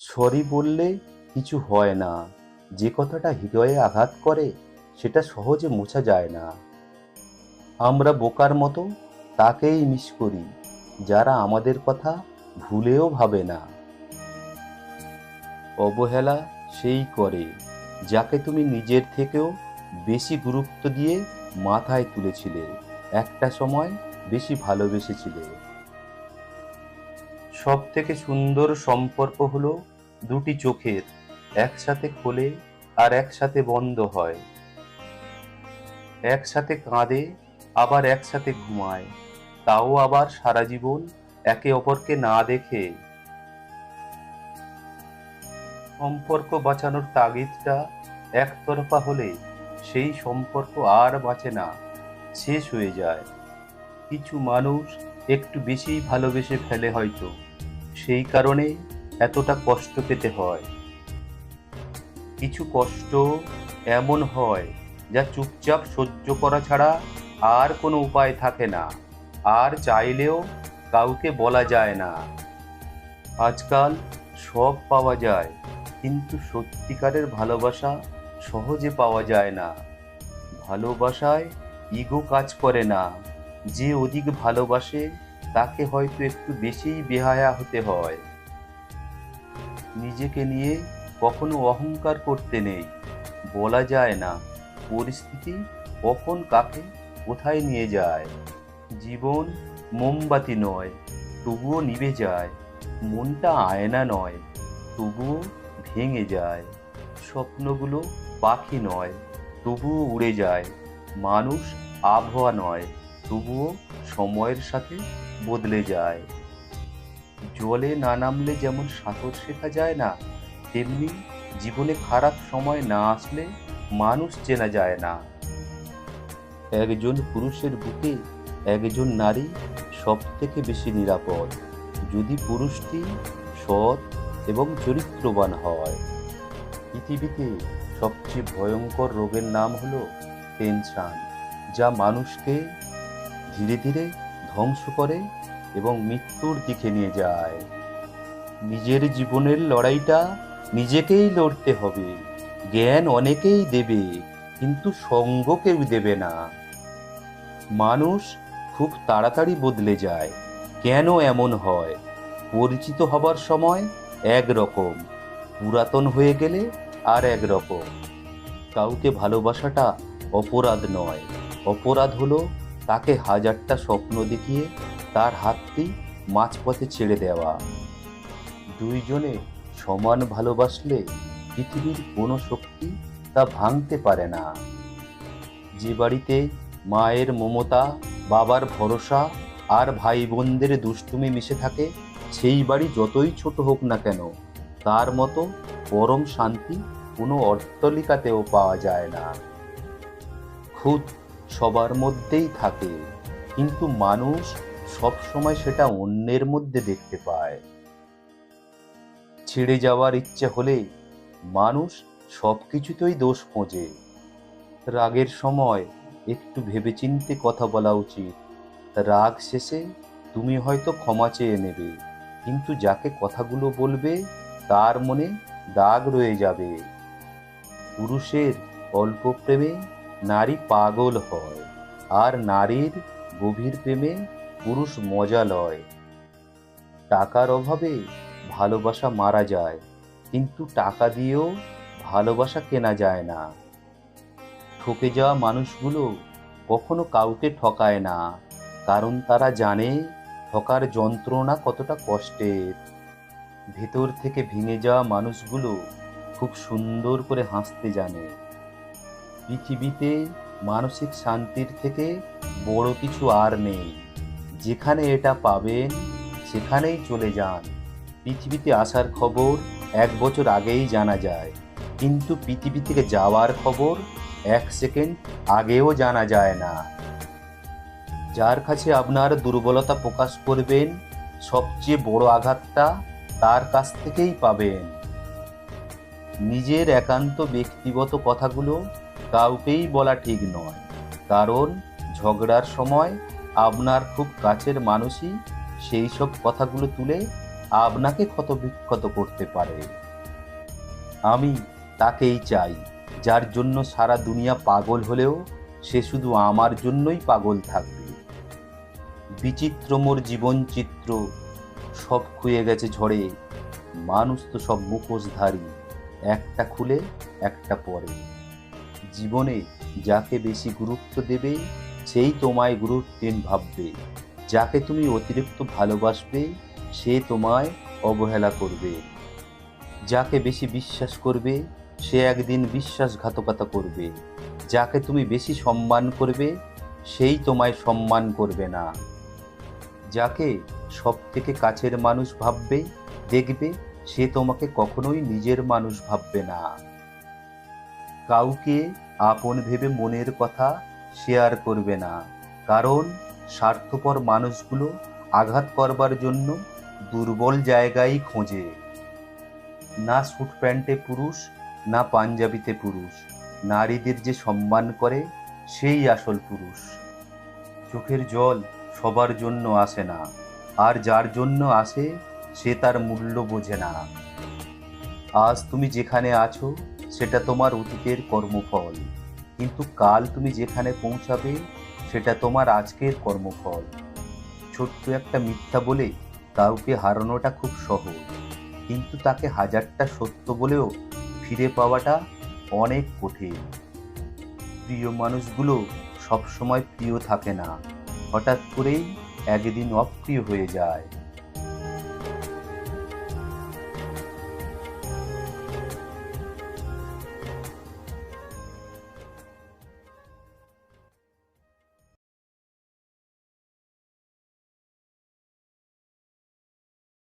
Sorry বললে কিছু হয় না। যে কথাটা হৃদয়ে আঘাত করে, সেটা সহজে মোছা যায় না। আমরা বোকার মতো তাকেই মিস করি, যারা আমাদের কথা ভুলেও ভাবে না। অবহেলা সেই করে, যাকে তুমি নিজের থেকেও বেশি গুরুত্ব দিয়ে মাথায় তুলেছিলে, একটা সময় বেশি ভালোবেসেছিলে। সব থেকে সুন্দর সম্পর্ক হলো দুটি চোখের একসাথে খোলে আর একসাথে বন্ধ হয়। একসাথে কাঁদে, আবার একসাথে ঘুমায়। তাও আবার সারা জীবন একে অপরকে না দেখে। সম্পর্ক বাঁচানোর তাগিদটা একতরফা হলে সেই সম্পর্ক আর বাঁচে না, শেষ হয়ে যায়। কিছু মানুষ একটু বেশি ভালোবেসে ফেলে হয়তো। সেই কারণে এতটা কষ্ট পেতে হয়। কিছু কষ্ট এমন হয় যা চুপচাপ সহ্য করা ছাড়া আর কোনো উপায় থাকে না। আর চাইলেও কাউকে বলা যায় না। আজকাল সব পাওয়া যায়, কিন্তু সত্যিকারের ভালোবাসা সহজে পাওয়া যায় না। ভালোবাসায় ইগো কাজ করে না, যে অধিক ভালোবাসে তাকে হয়তো একটু বেশিই বেহায়া হতে হয়। নিজেকে নিয়ে কখনো অহংকার করতে নেই। বলা যায় না, পরিস্থিতি কখন কাকে কোথায় নিয়ে যায়। জীবন মোমবাতি নয়, তবুও নিভে যায়। মনটা আয়না নয়, তবুও ভেঙে যায়। স্বপ্নগুলো পাখি নয়, তবুও উড়ে যায়। মানুষ আবহাওয়া নয়, তবুও সময়ের সাথে বদলে যায়। জলে না নামলে যেমন সাঁতর শেখা যায় না, তেমনি জীবনে খারাপ সময় না আসলে মানুষ চেনা যায় না। একজন পুরুষের বুকে একজন নারী সব থেকে বেশি নিরাপদ, যদি পুরুষটি সৎ এবং চরিত্রবান হয়। পৃথিবীতে সবচেয়ে ভয়ঙ্কর রোগের নাম হল টেনশন, যা মানুষকে ধীরে ধীরে ধ্বংস করে এবং মৃত্যুর দিকে নিয়ে যায়। নিজের জীবনের লড়াইটা নিজেকেই লড়তে হবে। জ্ঞান অনেকেই দেবে, কিন্তু সঙ্গ কেউ দেবে না। মানুষ খুব তাড়াতাড়ি বদলে যায়। কেন এমন হয়? পরিচিত হবার সময় এক রকম, পুরাতন হয়ে গেলে আর এক রকম। কাউকে ভালোবাসাটা অপরাধ নয়। অপরাধ হলো তাকে হাজারটা স্বপ্ন দেখিয়ে তার হাতটি মাঝপথে ছেড়ে দেওয়া। দুইজনে সমান ভালোবাসলে পৃথিবীর কোনো শক্তি তা ভাঙতে পারে না। যে বাড়িতে মায়ের মমতা, বাবার ভরসা আর ভাই বোনদের দুষ্টুমি মিশে থাকে, সেই বাড়ি যতই ছোট হোক না কেন, তার মতো পরম শান্তি কোনো অট্টলিকাতেও পাওয়া যায় না। খুদ সবার মধ্যেই থাকে, কিন্তু মানুষ সব সময় সেটা অন্যের মধ্যে দেখতে পায়। ছেড়ে যাওয়ার ইচ্ছে হলে মানুষ সব কিছুতেই দোষ খোঁজে। রাগের সময় একটু ভেবেচিন্তে কথা বলা উচিত। রাগ শেষে তুমি হয়তো ক্ষমা চেয়ে নেবে, কিন্তু যাকে কথাগুলো বলবে তার মনে দাগ রয়ে যাবে। পুরুষের অল্প প্রেমে নারী পাগল হয়, আর নারীর গভীর প্রেমে পুরুষ মজা লয়। টাকার অভাবে ভালোবাসা মারা যায়, কিন্তু টাকা দিয়েও ভালোবাসা কেনা যায় না। ঠকে যাওয়া মানুষগুলো কখনো কাউকে ঠকায় না, কারণ তারা জানে ঠকার যন্ত্রণা কতটা কষ্টের। ভেতর থেকে ভেঙে যাওয়া মানুষগুলো খুব সুন্দর করে হাসতে জানে। পৃথিবীতে মানসিক শান্তির থেকে বড় কিছু আর নেই। যেখানে এটা পাবেন, সেখানেই চলে যান। পৃথিবীতে আসার খবর এক বছর আগেই জানা যায়। কিন্তু পৃথিবী থেকে যাওয়ার খবর এক সেকেন্ড আগেও জানা যায় না। যার কাছে আপনার দুর্বলতা প্রকাশ করবেন, সবচেয়ে বড় আঘাতটা তার কাছ থেকেই পাবেন। নিজের একান্ত ব্যক্তিগত কথাগুলো কাউকেই বলা ঠিক নয়, কারণ ঝগড়ার সময় আপনার খুব কাছের মানুষই সেই সব কথাগুলো তুলে আপনাকে ক্ষতবিক্ষত করতে পারে। আমি তাকেই চাই, যার জন্য সারা দুনিয়া পাগল হলেও সে শুধু আমার জন্যই পাগল থাকবে। বিচিত্র মোর জীবন চিত্র সব খুয়ে গেছে ঝড়ে, মানুষ তো সব মুখোশধারী, একটা খুলে, একটা পরে। জীবনে যাকে বেশি গুরুত্ব দেবে সেই তোমায় গুরুত্বহীন ভাববে, যাকে তুমি অতিরিক্ত ভালোবাসবে, সে তোমায় অবহেলা করবে। যাকে বেশি বিশ্বাস করবে, সে একদিন বিশ্বাসঘাতকতা করবে। যাকে তুমি বেশি সম্মান করবে, সেই তোমায় সম্মান করবে না। যাকে সব থেকে কাছের মানুষ ভাববে, দেখবে, সে তোমাকে কখনোই নিজের মানুষ ভাববে না। কাউকে আপন ভেবে মনের কথা শেয়ার করবে না। কারণ স্বার্থপর মানুষগুলো আঘাত করবার জন্য দুর্বল জায়গায় খোঁজে। না স্যুট প্যান্টে পুরুষ, না পাঞ্জাবিতে পুরুষ। নারীদের যে সম্মান করে, সেই আসল পুরুষ। চোখের জল সবার জন্য আসে না। আর যার জন্য আসে, সে তার মূল্য বোঝে না। আজ তুমি যেখানে আছো, সেটা তোমার অতীতের কর্মফল। কিন্তু কাল তুমি যেখানে পৌঁছাবে, সেটা তোমার আজকের কর্মফল। ছোট্ট একটা মিথ্যা বলে কাউকে হারানোটা খুব সহজ। কিন্তু তাকে হাজারটা সত্য বলেও ফিরে পাওয়াটা অনেক কঠিন। প্রিয় মানুষগুলো সবসময় প্রিয় থাকে না। হঠাৎ করেই একদিন অপ্রিয় হয়ে যায়।